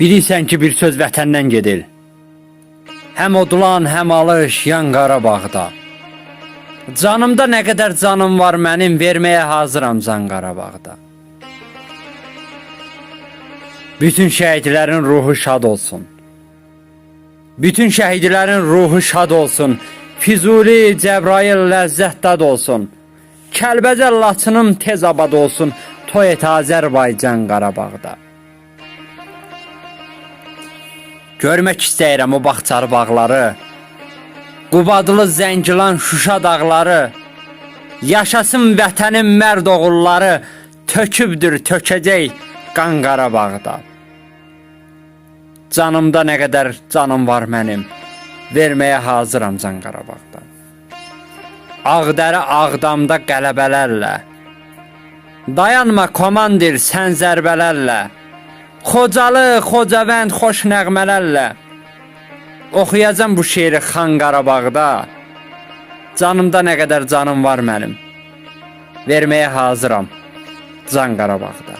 Bilirsən ki, bir söz vətəndən gedir. Həm odulan, həm alış yan Qarabağda. Canımda nə qədər canım var mənim, verməyə hazıram can Qarabağda. Bütün şəhidlərin ruhu şad olsun. Bütün şəhidlərin ruhu şad olsun. Füzuli, Cəbrayıl ləzzət dad olsun. Kəlbəcər Laçınım tez abad olsun. Toy et Azərbaycan Qarabağda. Görmək istəyirəm o bağçalı bağları. Qubadlı Zəngilan Şuşa dağları. Yaşasın vətənin mərd oğulları. Tökübdür tökəcək qan Qarabağda. Canımda nə qədər canım var mənim. Verməyə hazıram can Qarabağda. Ağdərə Ağdamda qələbələrlə. Dayanma komandir sən zərbələrlə. Xocalı, Xocavənd xoş nəğmələrlə. Oxuyacam bu şeiri Xan Qarabağda. Canımda nə qədər canım var mənim. Verməyə hazıram Can Qarabağda.